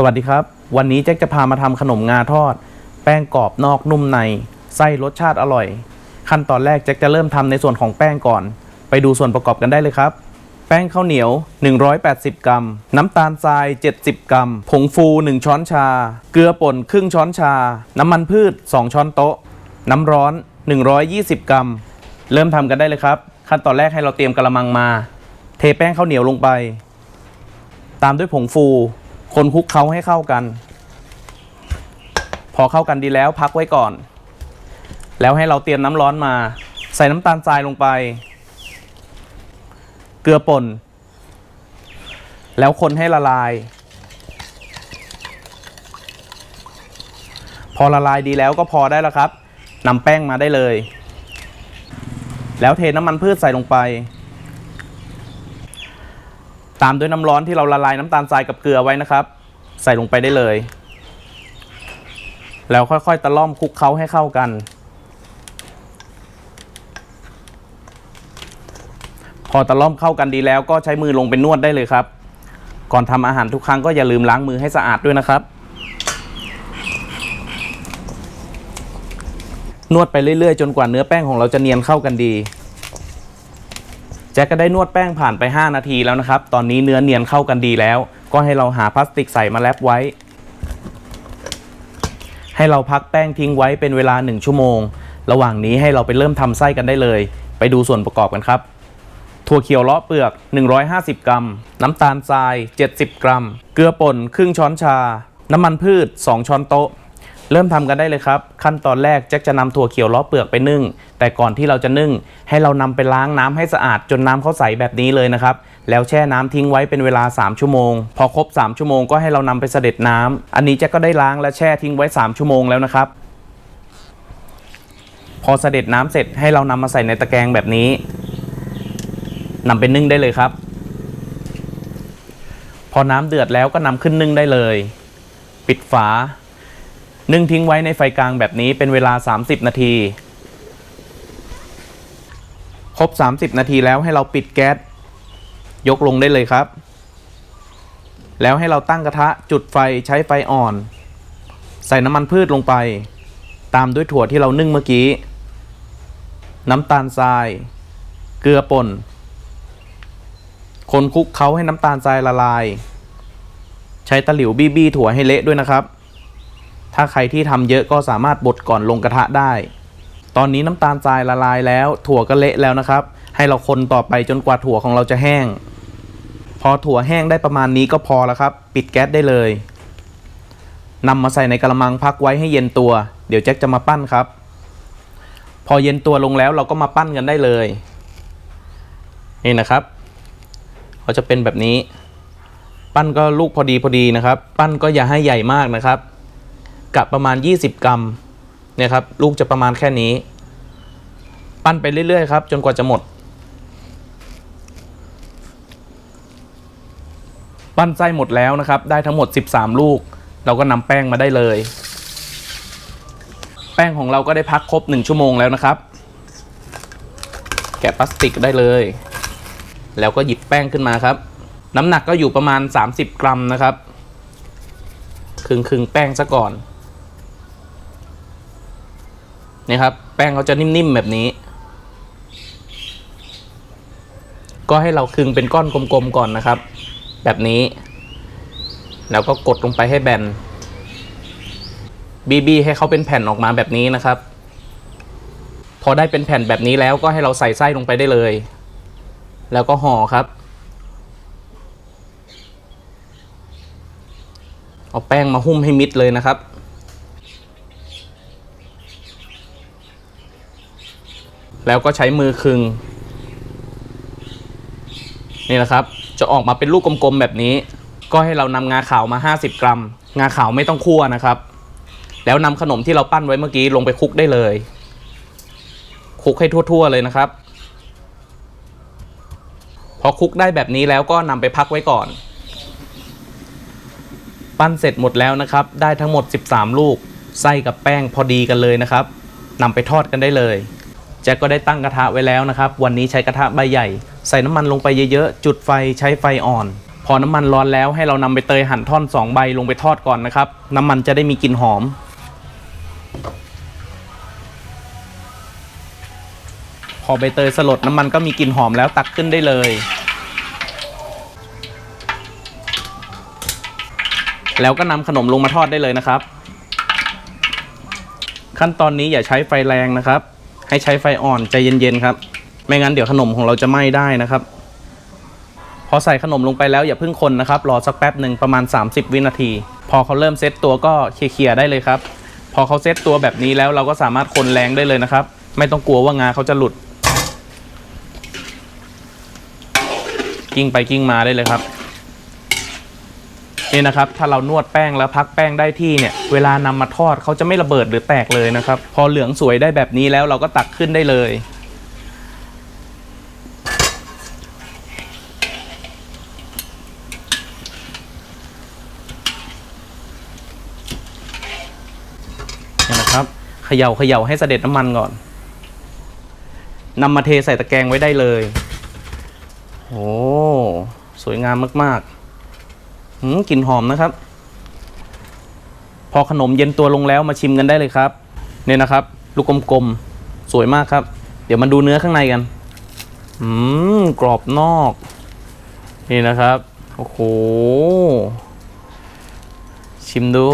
สวัสดีครับ วันนี้แจ็คจะพามาทำขนมงาทอด แป้งกรอบนอกนุ่มใน ไส้รสชาติอร่อย ขั้นตอนแรกแจ็คจะเริ่มทำในส่วนของแป้งก่อน ไปดูส่วนประกอบกันได้เลยครับ แป้งข้าวเหนียว 180 กรัม น้ำตาลทราย 70 กรัม ผงฟู 1 ช้อนชา เกลือป่นครึ่งช้อนชา น้ำมันพืช 2 ช้อนโต๊ะ น้ำร้อน 120 กรัม เริ่มทำกันได้เลยครับ ขั้นตอนแรกให้เราเตรียมกระมังมา เทแป้งข้าวเหนียวลงไป ตามด้วยผงฟู คนคลุกเคล้าให้เข้ากัน พอเข้ากันดีแล้วพักไว้ก่อน แล้วให้เราเตรียมน้ำร้อนมา ใส่น้ำตาลทรายลงไป เกลือป่น แล้วคนให้ละลาย พอละลายดีแล้วก็พอได้แล้วครับนำแป้งมาได้เลย แล้วเทน้ำมันพืชใส่ลงไป ตามด้วยน้ำร้อนที่เราละลายน้ำตาลทรายกับเกลือไว้นะครับ ใส่ลงไปได้เลย แล้วค่อยๆตะล่อมคลุกเคล้าให้เข้ากัน พอตะล่อมเข้ากันดีแล้วก็ใช้มือลงเป็นนวดได้เลยครับ ก่อนทำอาหารทุกครั้งก็อย่าลืมล้างมือให้สะอาดด้วยนะครับ นวดไปเรื่อยๆ จนกว่าเนื้อแป้งของเราจะเนียนเข้ากันดี จ็คก็ได้นวดแป้งผ่านไป 5 นาทีแล้วนะครับ ตอนนี้เนื้อเนียนเข้ากันดีแล้ว ก็ให้เราหาพลาสติกใส่มาแรปไว้ ให้เราพักแป้งทิ้งไว้เป็นเวลา 1 ชั่วโมง ระหว่างนี้ให้เราไปเริ่มทำไส้กันได้เลย ไปดูส่วนประกอบกันครับ ถั่วเขียวเลาะเปลือก 150 กรัม น้ำตาลทราย 70 กรัม เกลือป่นครึ่งช้อนชา น้ำมันพืช 2 ช้อนโต๊ะ เริ่มทำกันได้เลยครับ ขั้นตอนแรกแจ็คจะนำถั่วเขียวล้อเปลือกไปนึ่ง แต่ก่อนที่เราจะนึ่ง ให้เรานำไปล้างน้ำให้สะอาดจนน้ำเขาใสแบบนี้เลยนะครับ แล้วแช่น้ำทิ้งไว้เป็นเวลา 3 ชั่วโมง พอครบ 3 ชั่วโมงก็ให้เรานำไปเสด็จน้ำอันนี้แจ็คก็ได้ล้างและแช่ทิ้งไว้ 3 ชั่วโมงแล้วนะครับ พอเสด็จน้ำเสร็จให้เรานำมาใส่ในตะแกรงแบบนี้นำไปนึ่งได้เลยครับ พอน้ำเดือดแล้วก็นำขึ้นนึ่งได้เลย ปิดฝา นึ่งทิ้งไว้ในไฟกลางแบบนี้เป็นเวลา 30 นาที ครบ 30 นาทีแล้วให้เราปิดแก๊ส ยกลงได้เลยครับ แล้วให้เราตั้งกระทะจุดไฟใช้ไฟอ่อน ใส่น้ำมันพืชลงไป ตามด้วยถั่วที่เรานึ่งเมื่อกี้ น้ำตาลทราย เกลือป่น คนคลุกเคล้าให้น้ำตาลทรายละลาย ใช้ตะหลิวบี้บี้ถั่วให้เละด้วยนะครับ ถ้าใครที่ทำเยอะก็สามารถบดก่อนลงกระทะได้ ตอนนี้น้ำตาลทรายละลายแล้ว ถั่วก็เละแล้วนะครับ ให้เราคนต่อไปจนกว่าถั่วของเราจะแห้ง พอถั่วแห้งได้ประมาณนี้ก็พอแล้วครับ ปิดแก๊สได้เลยนำมาใส่ในกระมังพักไว้ให้เย็นตัว เดี๋ยวแจ็คจะมาปั้นครับ พอเย็นตัวลงแล้วเราก็มาปั้นกันได้เลย นี่นะครับเขาจะเป็นแบบนี้ ปั้นก็ลูกพอดีพอดีนะครับ ปั้นก็อย่าให้ใหญ่มากนะครับ กะประมาณ 20 กรัมเนี่ยครับลูกจะประมาณแค่นี้ ปั้นไปเรื่อยๆครับ จนกว่าจะหมด ปั้นไส้หมดแล้วนะครับ ได้ทั้งหมด 13 ลูก เราก็นำแป้งมาได้เลย แป้งของเราก็ได้พักครบ 1 ชั่วโมงแล้วนะครับ แกะพลาสติกได้เลย แล้วก็หยิบแป้งขึ้นมาครับ น้ำหนักก็อยู่ประมาณ 30 กรัมนะครับ ครึ่งครึ่งแป้งซะก่อน นี่ครับ แป้งเขาจะนิ่มๆแบบนี้ ก็ให้เราคลึงเป็นก้อนกลมๆก่อนนะครับ แบบนี้ แล้วก็กดลงไปให้แบนบีบีให้เขาเป็นแผ่นออกมาแบบนี้นะครับ พอได้เป็นแผ่นแบบนี้แล้วก็ให้เราใส่ไส้ลงไปได้เลย แล้วก็ห่อครับ เอาแป้งมาหุ้มให้มิดเลยนะครับ แล้วก็ใช้มือคึง นี่นะครับ จะออกมาเป็นลูกกลมๆแบบนี้ ก็ให้เรานำงาขาวมา 50 กรัม งาขาวไม่ต้องคั่วนะครับ แล้วนำขนมที่เราปั้นไว้เมื่อกี้ลงไปคลุกได้เลย คลุกให้ทั่วๆเลยนะครับ พอคลุกได้แบบนี้แล้วก็นำไปพักไว้ก่อน ปั้นเสร็จหมดแล้วนะครับ ได้ทั้งหมด 13 ลูก ไส้กับแป้งพอดีกันเลยนะครับนำไปทอดกันได้เลย จ็คก็ได้ตั้งกระทะไว้แล้วนะครับ วันนี้ใช้กระทะใบใหญ่ ใส่น้ำมันลงไปเยอะๆ จุดไฟใช้ไฟอ่อน พอน้ำมันร้อนแล้วให้เรานำใบเตยหั่นท่อน 2 ใบลงไปทอดก่อนนะครับ น้ำมันจะได้มีกลิ่นหอม พอใบเตยสลดน้ำมันก็มีกลิ่นหอมแล้วตักขึ้นได้เลยแล้วก็นำขนมลงมาทอดได้เลยนะครับ ขั้นตอนนี้อย่าใช้ไฟแรงนะครับ ให้ใช้ไฟอ่อนใจเย็นๆครับ ไม่งั้นเดี๋ยวขนมของเราจะไหม้ได้นะครับ พอใส่ขนมลงไปแล้วอย่าเพิ่งคนนะครับ รอสักแป๊บหนึ่งประมาณ 30 วินาที พอเขาเริ่มเซตตัวก็เคลียร์ได้เลยครับ พอเขาเซตตัวแบบนี้แล้วเราก็สามารถคนแรงได้เลยนะครับ ไม่ต้องกลัวว่างาเขาจะหลุด กิ้งไปกิ้งมาได้เลยครับ นี่นะครับ ถ้าเรานวดแป้งแล้วพักแป้งได้ที่เนี่ย เวลานำมาทอดเขาจะไม่ระเบิดหรือแตกเลยนะครับ พอเหลืองสวยได้แบบนี้แล้วเราก็ตักขึ้นได้เลยนี่นะครับเขย่าเขย่าให้เสด็จน้ำมันก่อนนำมาเทใส่ตะแกรงไว้ได้เลย โอ้ สวยงามมาก ๆ หืมกลิ่นหอมนะครับ พอขนมเย็นตัวลงแล้วมาชิมกันได้เลยครับ เนี่ยนะครับ ลูกกลมๆ สวยมากครับ เดี๋ยวมาดูเนื้อข้างในกันอืมกรอบนอก นี่นะครับ โอ้โห ชิมดู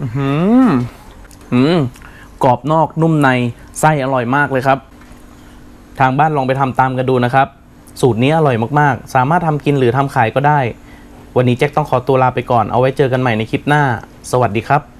อืมอืมกรอบนอกนุ่มในไส้อร่อยมากเลยครับ ทางบ้านลองไปทำตามกันดูนะครับ สูตรนี้อร่อยมากๆ สามารถทำกินหรือทำขายก็ได้ วันนี้แจ็คต้องขอตัวลาไปก่อนเอาไว้เจอกันใหม่ในคลิปหน้า สวัสดีครับ